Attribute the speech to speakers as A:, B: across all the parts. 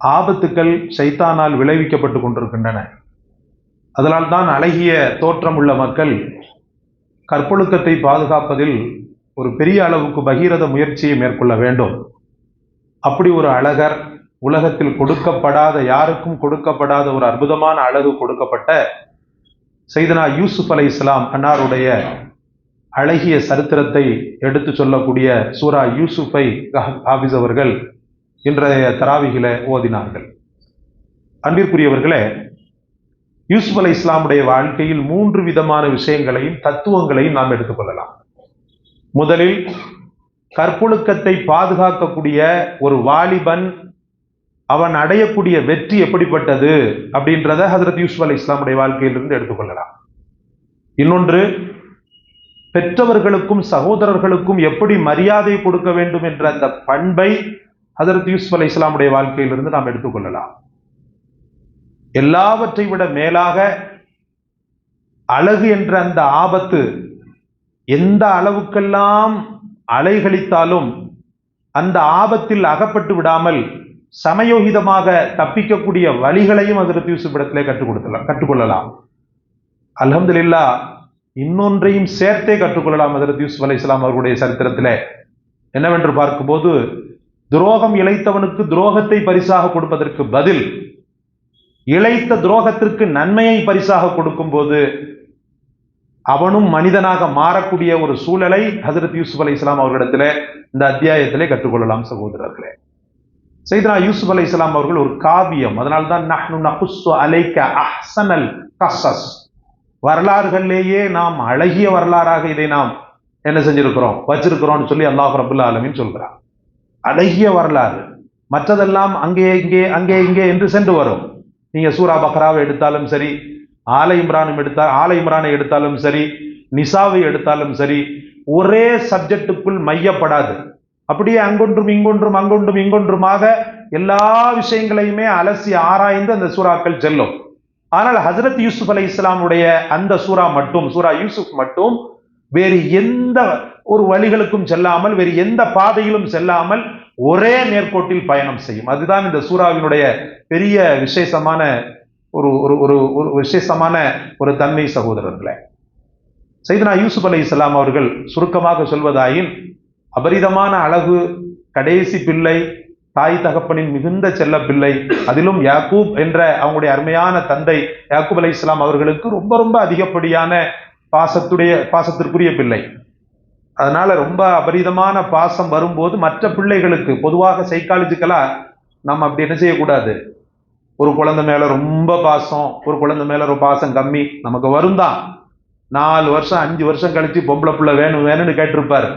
A: ஆபத்துக்கள் சைத்தானால் விளைவிக்கப்பட்டு கொண்டிருக்கின்றன. அதனால்தான் அழகிய தோற்றம் உள்ள மக்கள் கற்பொழுக்கத்தை பாதுகாப்பதில் ஒரு பெரிய அளவுக்கு பகீரத முயற்சியை மேற்கொள்ள வேண்டும். அப்படி ஒரு அழகர் உலகத்தில் கொடுக்கப்படாத யாருக்கும் கொடுக்கப்படாத ஒரு அற்புதமான அழகு கொடுக்கப்பட்ட செய்தனா யூசுப் அலை இஸ்லாம் அன்னாருடைய அழகிய சரித்திரத்தை எடுத்து சொல்லக்கூடிய சூரா யூசுஃபை ஹாபிஸ் அவர்கள் இன்றைய தராவிகில ஓதினார்கள். அன்பிற்குரியவர்களே யூசுப் அலை இஸ்லாமுடைய வாழ்க்கையில் மூன்று விதமான விஷயங்களையும் தத்துவங்களையும் நாம் எடுத்துக்கொள்ளலாம். முதலில் கற்பொழுக்கத்தை பாதுகாக்கக்கூடிய ஒரு வாலிபன் அவன் அடையக்கூடிய வெற்றி எப்படிப்பட்டது அப்படின்றத ஹசரத் யூசுப் அலி இஸ்லாமுடைய வாழ்க்கையிலிருந்து எடுத்துக்கொள்ளலாம். இன்னொன்று பெற்றவர்களுக்கும் சகோதரர்களுக்கும் எப்படி மரியாதை கொடுக்க வேண்டும் என்ற அந்த பண்பை அதற்கு யூசுப் அலை இஸ்லாமுடைய வாழ்க்கையிலிருந்து நாம் எடுத்துக்கொள்ளலாம். எல்லாவற்றை விட மேலாக அழகு என்ற அந்த ஆபத்து எந்த அளவுக்கெல்லாம் அலைகழித்தாலும் அந்த ஆபத்தில் அகப்பட்டு விடாமல் சமயோகிதமாக தப்பிக்கக்கூடிய வழிகளையும் ஹசரத் யூசுப் இடத்திலே கற்றுக் கொடுக்கலாம் கற்றுக்கொள்ளலாம். அலமதுல்லா இன்னொன்றையும் சேர்த்தே கற்றுக்கொள்ளலாம் ஹசரத் யூசுப் அலை இஸ்லாம் அவர்களுடைய சரித்திரத்திலே. என்னவென்று பார்க்கும்போது துரோகம் இழைத்தவனுக்கு துரோகத்தை பரிசாக கொடுப்பதற்கு பதில் இழைத்த துரோகத்திற்கு நன்மையை பரிசாக கொடுக்கும் போது அவனும் மனிதனாக மாறக்கூடிய ஒரு சூழலை ஹசரத் யூசுப் அலி இஸ்லாம் அவர்களிடத்துல இந்த அத்தியாயத்திலே கற்றுக்கொள்ளலாம் சகோதரர்களே. செய்தனா யூசுப் அலி இஸ்லாம் அவர்கள் ஒரு காவியம். அதனால்தான் நஹ்னு அலைக்க அஹ்சனல் கசஸ் வரலாறுகளிலேயே நாம் அழகிய வரலாறாக இதை நாம் என்ன செஞ்சிருக்கிறோம்? வச்சிருக்கிறோம்னு சொல்லி அல்லாஹ் ரபுல்லா ஆலமின் சொல்கிறான். அழகிய வரலாறு. மற்றதெல்லாம் அங்கே இங்கே அங்கே இங்கே என்று சென்று வரும். நீங்கள் சூரா பக்ராவை எடுத்தாலும் சரி ஆலை இம்ரானும் எடுத்தால் ஆலை இம்ரானை எடுத்தாலும் சரி நிசாவை எடுத்தாலும் சரி ஒரே சப்ஜெக்டுக்குள் மையப்படாது. அப்படியே அங்கொன்றும் இங்கொன்றும் அங்கொன்றும் இங்கொன்றுமாக எல்லா விஷயங்களையுமே அலசி ஆராய்ந்து அந்த சூறாக்கள் செல்லும். ஆனால் ஹசரத் யூசுப் அலி இஸ்லாமுடைய அந்த சூறா மட்டும் சூரா யூசுப் மட்டும் வேறு எந்த ஒரு வழிகளுக்கும் செல்லாமல் வேறு எந்த பாதையிலும் செல்லாமல் ஒரே நேர்கோட்டில் பயணம் செய்யும். அதுதான் இந்த சூறாவினுடைய பெரிய விசேஷமான ஒரு ஒரு ஒரு ஒரு விசேஷமான ஒரு தன்மை சகோதரர்களே. செய்தனா யூசுப் அலி இஸ்லாம் அவர்கள் சுருக்கமாக சொல்வதாயின் அபரிதமான அழகு கடைசி பிள்ளை தாய் தகப்பனின் மிகுந்த செல்ல பிள்ளை அதிலும் யாக்கூப் என்ற அவங்களுடைய அருமையான தந்தை யாக்கூப் அலி இஸ்லாம் அவர்களுக்கு ரொம்ப ரொம்ப அதிகப்படியான பாசத்துடைய பாசத்திற்குரிய பிள்ளை. அதனால் ரொம்ப அபரிதமான பாசம் வரும்போது மற்ற பிள்ளைகளுக்கு பொதுவாக சைக்காலஜிக்கலாக நம்ம அப்படி என்ன செய்யக்கூடாது? ஒரு குழந்தை மேலே ரொம்ப பாசம் ஒரு குழந்தை மேலே ஒரு பாசம் கம்மி நமக்கு வரும் தான் நாலு வருஷம் அஞ்சு வருஷம் கழித்து பொம்பளை பிள்ளை வேணும் வேணும்னு கேட்டிருப்பார்.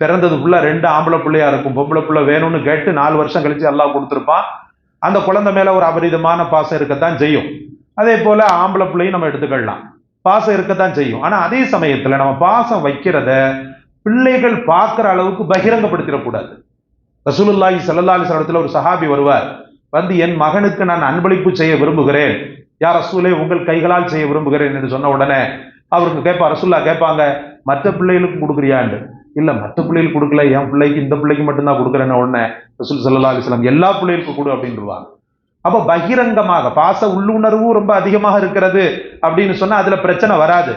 A: பிறந்தது ஃபுல்லாக ரெண்டு ஆம்பளை பிள்ளையா இருக்கும். பொம்பளை பிள்ளை வேணும்னு கேட்டு நாலு வருஷம் கழித்து எல்லாம் கொடுத்துருப்பான். அந்த குழந்தை மேலே ஒரு அபரிதமான பாசம் இருக்கத்தான் செய்யும். அதே போல் ஆம்பளை பிள்ளையும் நம்ம எடுத்துக்கலாம் பாசம் இருக்கத்தான் செய்யும். ஆனால் அதே சமயத்தில் நம்ம பாசம் வைக்கிறத பிள்ளைகள் பார்க்குற அளவுக்கு பகிரங்கப்படுத்திடக்கூடாது. ரசூலுல்லாஹி சல்லா அலைஹி ஒரு சஹாபி வருவார். வந்து என் மகனுக்கு நான் அன்பளிப்பு செய்ய விரும்புகிறேன். யார் ரசூலே உங்கள் கைகளால் செய்ய விரும்புகிறேன் என்று சொன்ன உடனே அவருக்கு கேட்பா ரசூல்லா கேட்பாங்க மற்ற பிள்ளைகளுக்கும் கொடுக்குறியாண்டு இல்லை மற்ற பிள்ளைகளுக்கு கொடுக்கல என் பிள்ளைக்கு இந்த பிள்ளைக்கு மட்டும்தான் கொடுக்குறேன்னு உடனே ரசூல் சல்லா அலிஸ்லாம் எல்லா பிள்ளைகளுக்கும் கொடு அப்படின்வாங்க அப்போ பகிரங்கமாக பாச உள்ளுணர்வும் ரொம்ப அதிகமாக இருக்கிறது அப்படின்னு சொன்னால் அதில் பிரச்சனை வராது.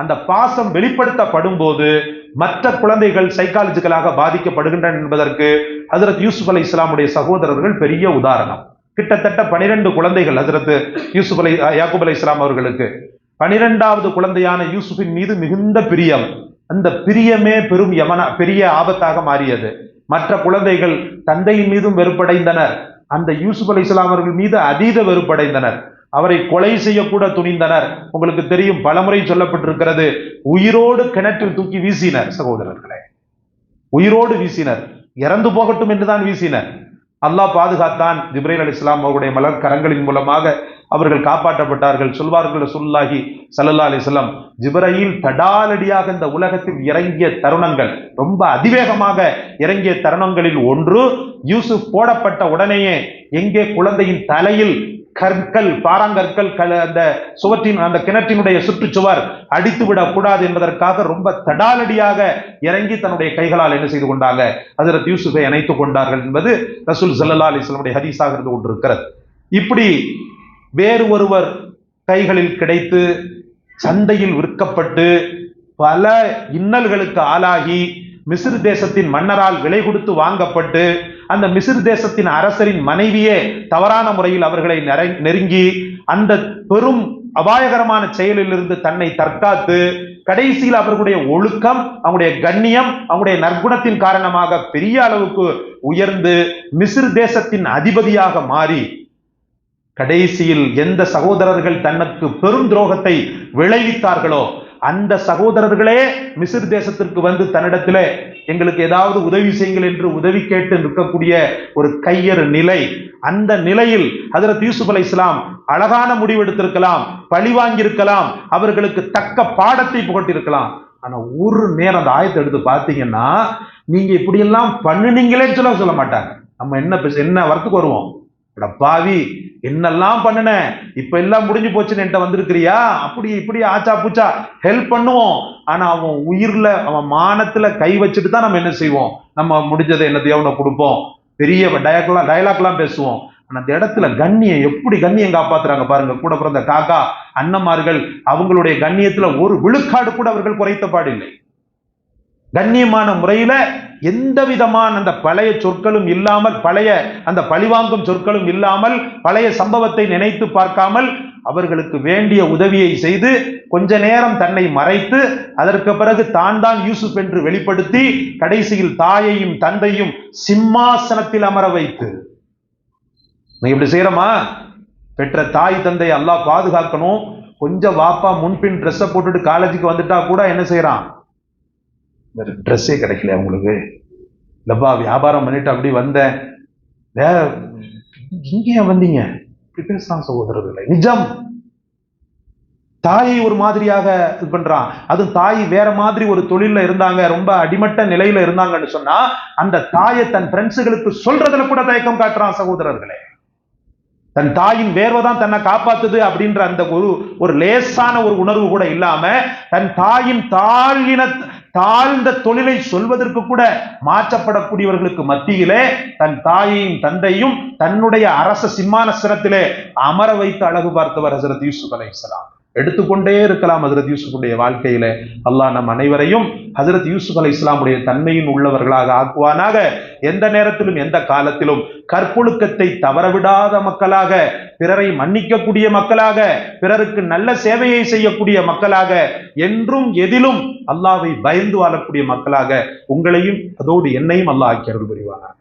A: அந்த பாசம் வெளிப்படுத்தப்படும் போது மற்ற குழந்தைகள் சைக்காலஜிக்கலாக பாதிக்கப்படுகின்றன என்பதற்கு ஹசரத் யூசுப் அலி இஸ்லாமுடைய சகோதரர்கள் பெரிய உதாரணம். கிட்டத்தட்ட பனிரெண்டு குழந்தைகள் ஹசரத் யூசுப் அலி யாக்குப் அலி இஸ்லாம் அவர்களுக்கு. பனிரெண்டாவது குழந்தையான யூசுஃபின் மீது மிகுந்த பிரியம். அந்த பிரியமே பெரும் யமனா பெரிய ஆபத்தாக மாறியது. மற்ற குழந்தைகள் தந்தையின் மீதும் வெறுப்படைந்தனர். அந்த யூசுப் அலி இஸ்லாம் அவர்கள் மீது அதீத வெறுப்படைந்தனர். அவரை கொலை செய்யக்கூட துணிந்தனர். உங்களுக்கு தெரியும் பலமுறை சொல்லப்பட்டிருக்கிறது உயிரோடு கிணற்றில் தூக்கி வீசினர் சகோதரர்களே. உயிரோடு வீசினர். இறந்து போகட்டும் என்றுதான் வீசினர். அல்லாஹ் பாதுகாத்தான். ஜிப்ரேல் அலி இஸ்லாம் அவருடைய மலர் கரங்களின் மூலமாக அவர்கள் காப்பாற்றப்பட்டார்கள். சொல்வார்கள் சொல்லாகி சல்லல்லா அலிஸ்லாம் ஜிப்ரையில் தடாலடியாக இந்த உலகத்தில் இறங்கிய தருணங்கள் ரொம்ப அதிவேகமாக இறங்கிய தருணங்களில் ஒன்று யூசுப் போடப்பட்ட உடனேயே எங்கே குழந்தையின் தலையில் கற்கள் பாறாங்கற்கள் கல் அந்த சுவற்றின் அந்த கிணற்றினுடைய சுற்றுச்சுவர் அடித்து விடக்கூடாது என்பதற்காக ரொம்ப தடாலடியாக இறங்கி தன்னுடைய கைகளால் என்ன செய்து கொண்டாங்க? அதில் யூசுஃபை இணைத்துக் கொண்டார்கள் என்பது ரசூல் ஸல்லல்லாஹு அலிஸ்லமுடைய ஹரிசாக ஹதீஸாக இருந்து கொண்டிருக்கிறது. இப்படி வேறு ஒருவர் கைகளில் கிடைத்து சந்தையில் விற்கப்பட்டு பல இன்னல்களுக்கு ஆளாகி மிசிறு தேசத்தின் மன்னரால் விலை கொடுத்து வாங்கப்பட்டு அந்த மிசிறு தேசத்தின் அரசரின் மனைவியே தவறான முறையில் அவர்களை நெருங்கி அந்த பெரும் அபாயகரமான செயலிலிருந்து தன்னை தற்காத்து கடைசியில் அவர்களுடைய ஒழுக்கம் அவங்களுடைய கண்ணியம் அவங்களுடைய நற்குணத்தின் காரணமாக பெரிய அளவுக்கு உயர்ந்து மிசிறு தேசத்தின் அதிபதியாக மாறி கடைசியில் எந்த சகோதரர்கள் தனக்கு பெரும் துரோகத்தை விளைவித்தார்களோ அந்த சகோதரர்களே மிசிர் தேசத்திற்கு வந்து தன்னிடத்திலே எங்களுக்கு ஏதாவது உதவி செய்யுங்கள் என்று உதவி கேட்டு நிற்கக்கூடிய ஒரு கையறு நிலை. அந்த நிலையில் ஹதரத் யூசுப் அலை இஸ்லாம் அழகான முடிவெடுத்திருக்கலாம் பழி வாங்கியிருக்கலாம் அவர்களுக்கு தக்க பாடத்தை புகட்டிருக்கலாம் ஆனா ஒரு நேரம் அந்த ஆயத்தை எடுத்து பார்த்தீங்கன்னா நீங்க இப்படியெல்லாம் பண்ணுனீங்களே சொல்ல சொல்ல மாட்டாங்க. நம்ம என்ன என்ன வரத்துக்கு வருவோம்? அட பாவி என்னெல்லாம் பண்ணுன? இப்ப எல்லாம் முடிஞ்சு போச்சுன்னு என்கிட்ட வந்திருக்கிறியா? அப்படி இப்படி ஆச்சா பூச்சா ஹெல்ப் பண்ணுவோம். ஆனா அவன் உயிர்ல அவன் மானத்துல கை வச்சுட்டு தான் நம்ம என்ன செய்வோம்? நம்ம முடிஞ்சதை என்னத்தையோ அவனை கொடுப்போம். பெரிய டயக்லாம் டயலாக்லாம் பேசுவோம். ஆனா அந்த இடத்துல கண்ணியம் எப்படி கண்ணியம் காப்பாத்துறாங்க பாருங்க. கூட பிறந்த காக்கா அண்ணமார்கள் அவங்களுடைய கண்ணியத்துல ஒரு விழுக்காடு கூட அவர்கள் குறைத்த பாடில்லை. கண்ணியமான முறையில் எந்த விதமான அந்த பழைய சொற்களும் இல்லாமல் பழைய அந்த பழிவாங்கும் சொற்களும் இல்லாமல் பழைய சம்பவத்தை நினைத்து பார்க்காமல் அவர்களுக்கு வேண்டிய உதவியை செய்து கொஞ்ச நேரம் தன்னை மறைத்து அதற்கு பிறகு தான் தான் யூசுப் என்று வெளிப்படுத்தி கடைசியில் தாயையும் தந்தையும் சிம்மாசனத்தில் அமர வைத்து. நீ இப்படி செய்யறமா? பெற்ற தாய் தந்தை அல்லாஹ் பாதுகாக்கணும். கொஞ்சம் வாப்பா முன்பின் ட்ரெஸ்ஸை போட்டுட்டு காலேஜுக்கு வந்துட்டா கூட என்ன செய்யறான்? ட்ரெஸ்ஸே கிடைக்கல அவங்களுக்கு இல்லைப்பா வியாபாரம் பண்ணிட்டு அப்படி வந்தேன். வேற இங்கே ஏன் வந்தீங்க? இப்படி பேசலாம் நிஜம். தாயை ஒரு மாதிரியாக இது பண்றான். அது தாய் வேற மாதிரி ஒரு தொழில இருந்தாங்க ரொம்ப அடிமட்ட நிலையில இருந்தாங்கன்னு சொன்னா அந்த தாயை தன் ஃப்ரெண்ட்ஸுகளுக்கு சொல்றதுல கூட தயக்கம் காட்டுறான் சகோதரர்களே. தன் தாயின் வேர்வை தான் தன்னை காப்பாத்துது அப்படின்ற அந்த ஒரு ஒரு லேசான ஒரு உணர்வு கூட இல்லாம தன் தாயின் தாழ்வின தாழ்ந்த தொழிலை சொல்வதற்கு கூட மாற்றப்படக்கூடியவர்களுக்கு மத்தியிலே தன் தாயையும் தந்தையும் தன்னுடைய அரச சிம்மானசனத்திலே அமர வைத்து அழகு பார்த்தவர் ஹசரத் யூசுப் அலைஹிஸ்ஸலாம் எடுத்துக்கொண்டே இருக்கலாம் ஹசரத் யூசுஃபுடைய வாழ்க்கையில. அல்லாஹ் நம் அனைவரையும் ஹசரத் யூசுப் அலை இஸ்லாமுடைய தன்மையின் உள்ளவர்களாக ஆக்குவானாக. எந்த நேரத்திலும் எந்த காலத்திலும் கற்பொழுக்கத்தை தவறவிடாத மக்களாக பிறரை மன்னிக்கக்கூடிய மக்களாக பிறருக்கு நல்ல சேவையை செய்யக்கூடிய மக்களாக என்றும் எதிலும் அல்லாவை பயந்து வாழக்கூடிய மக்களாக உங்களையும் அதோடு என்னையும் அல்லாஹ் ஆக்கியர்கள் புரிவானாக